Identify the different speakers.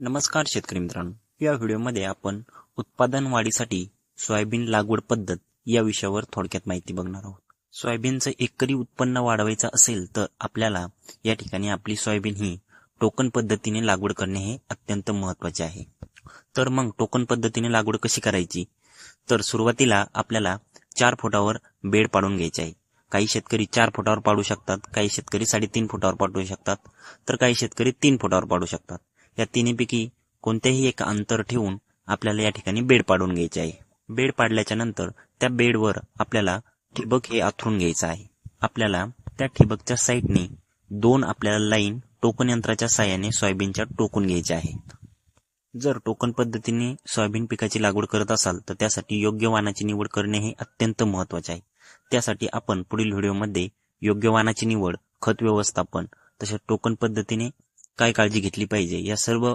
Speaker 1: नमस्कार शेतकरी मित्रांनो. या व्हिडिओमध्ये आपण उत्पादन वाढीसाठी सोयाबीन लागवड पद्धत या विषयावर थोडक्यात माहिती बघणार आहोत. सोयाबीनचं एकरी उत्पन्न वाढवायचं असेल तर आपल्याला या ठिकाणी आपली सोयाबीन ही टोकन पद्धतीने लागवड करणे हे अत्यंत महत्त्वाचे आहे. तर मग टोकन पद्धतीने लागवड कशी करायची? तर सुरुवातीला आपल्याला चार फुटावर बेड पाडून घ्यायचे आहे. काही शेतकरी चार फुटावर पाडू शकतात काही शेतकरी साडेतीन फुटावर पाडू शकतात तर काही शेतकरी तीन फुटावर पाडू शकतात. या तिन्हीपैकी कोणतेही एक अंतर ठेवून आपल्याला या ठिकाणी बेड पाडून घ्यायचे आहे. बेड पाडल्याच्या नंतर त्या बेडवर आपल्याला ठिबक हे आथरून घ्यायचं आहे. आपल्याला त्या ठिबकच्या साईडने दोन आपल्याला लाईन टोकन यंत्राच्या साहाय्याने सोयाबीनच्या टोकून घ्यायच्या आहेत जर टोकन पद्धतीने सोयाबीन पिकाची लागवड करत असाल तर त्यासाठी योग्य वानाची निवड करणे हे अत्यंत महत्त्वाचे आहे. त्यासाठी आपण पुढील व्हिडिओमध्ये योग्य वानाची निवड खत व्यवस्थापन तसेच टोकन पद्धतीने काय काळजी घेतली पाहिजे? या सर्व